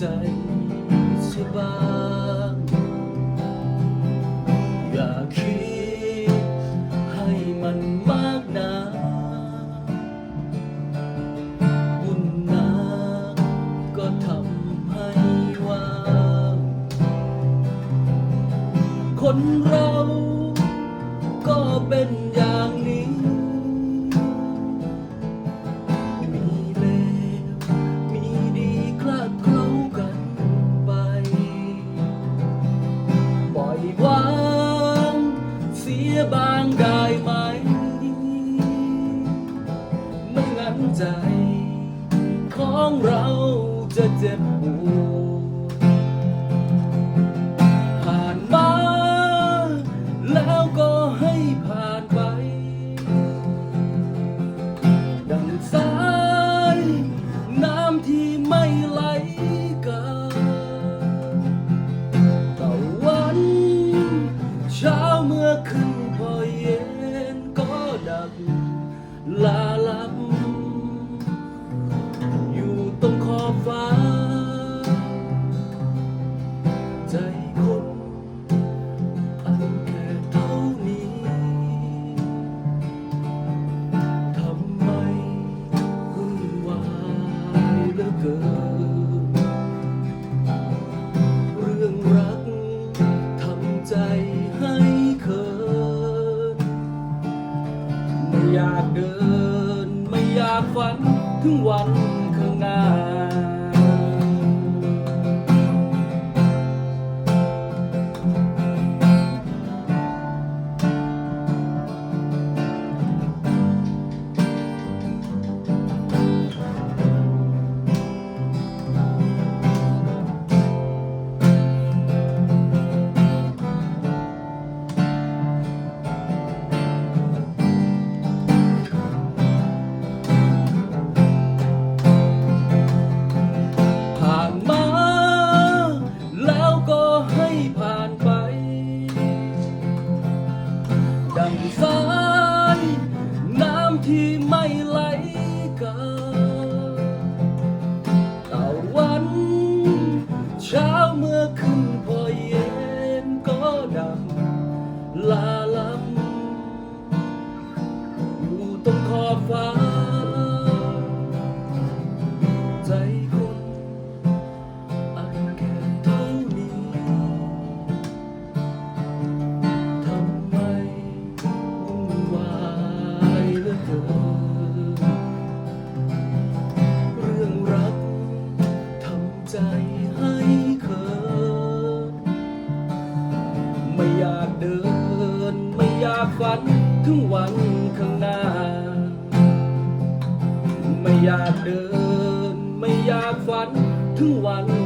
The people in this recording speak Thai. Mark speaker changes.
Speaker 1: ใจสบายียบางได้ไหม ไม่งั้นใจของเราจะเจ็บปวด ใจคนอันแค่เท่านี้ ทำไมวุ่นวายเหลือเกิน เรื่องรักทำใจให้เขินไม่อยากเดิน ไม่อยากฝันถึงวันข้างหน้า ดังสายน้ำที่ไม่ไหลกลตะวัน เช้าเมื่อขึ้นพอเย็นก็ดำลา ถึงวันข้างหน้า ไม่อยากเดิน ไม่อยากฝันถึงวัน